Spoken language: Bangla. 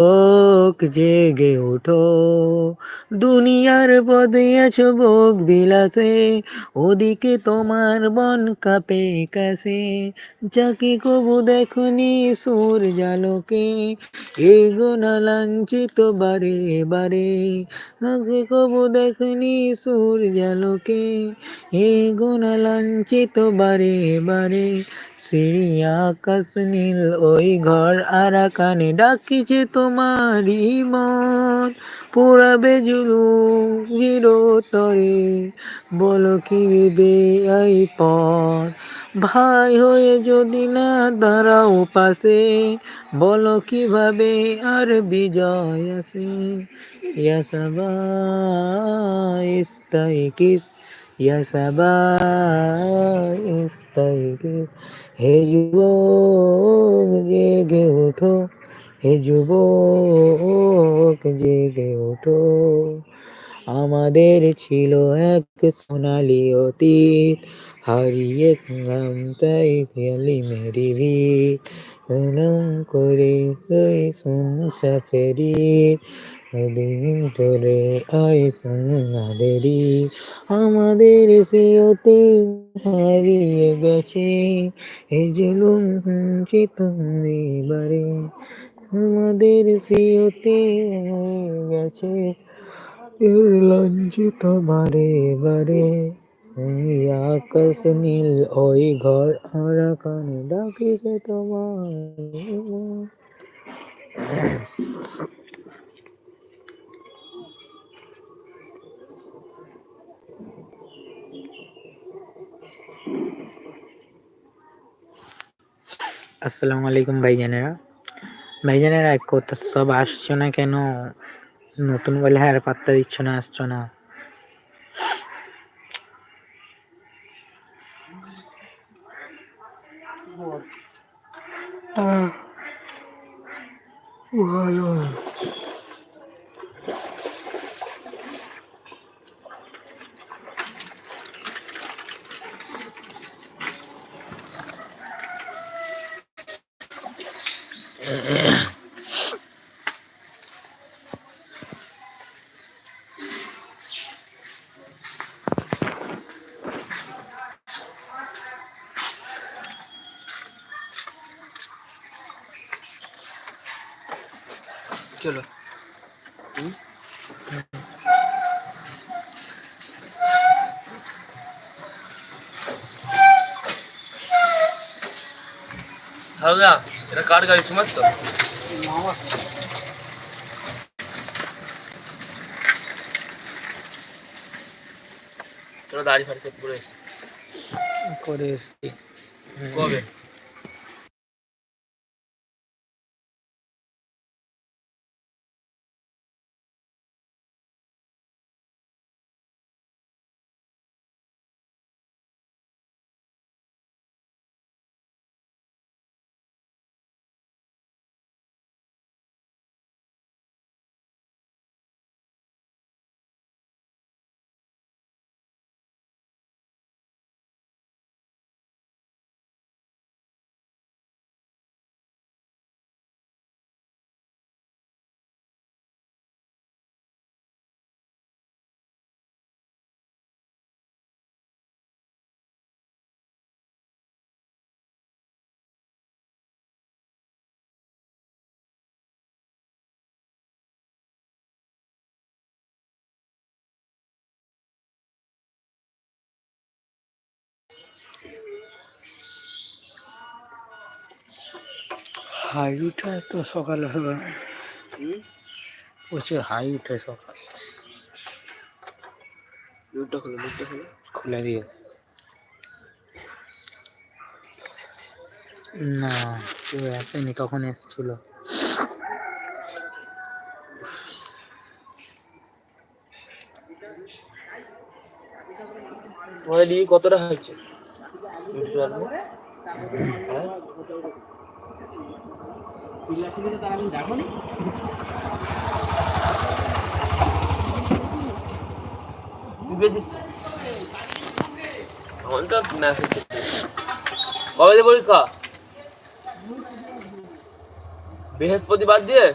যুবক জেগে ওঠো দুনিয়ার পদে আছো ভোগ বিলাসে, ওদিকে তোমার বন কাপে কাছে যাকে কবু দেখনি সুর জালোকে এগোনা লাঞ্ছিত বারে বারে। যাকে কবু দেখনি সুর জালোকে এগোনা লাঞ্ছিত বারে বারে। সিঁড়ি আকাশ নীল, ওই ঘর আরাকানে ডাকিছে তোমারই মন। পোড়াবে জুলু চিরতরে বলো কি দেবে এই পর ভাই হয়ে যদি না দাঁড়াও পাশে, বলো কীভাবে আর বিজয় আসে? ইয়া সাবা ইস্তাইকিস ইয়া সাবা ইস্তাইকিস হে যুবক, জেগে ওঠো হে যুবক জেগে ওঠো। আমাদের ছিল এক সোনালি অতীত, হারিয়ে তাই খেলি মেরি ভিত। করে সেই মুসাফেরি দিন ধরে আই না দেরি আমাদের স্মৃতি হারিয়ে গেছে এই জুলুম চিতনে বারে। আমাদের স্মৃতি হারিয়ে গেছে এর লাঞ্ছিত বারে বারে এই আকাশ নীল ওই ঘর আর কানে ডাকিছে তোমার আসসালামু আলাইকুম ভাইজানেরা ভাইজানেরা কোথা, সব আসছো না কেন? নতুন বলে আর পাত্তা দিচ্ছ না, আসছো না। ভালো কি হলো? হালদা এটা কার গাড়ি তোমার তো? চলো দাড়ি ফাড়ি সব করে এসে করে এসছি। কবে? হাই উঠে তো সকালে প্রচুর হাই উঠে সকাল। খুলো না কেউ আসেনি কখন এসেছিল। তোমাদের কতটা হয়েছে। বুঝতে পারব হ্যাঁ এখন তো মেসেজ কবে পরীক্ষা? বৃহস্পতিবার দিয়ে?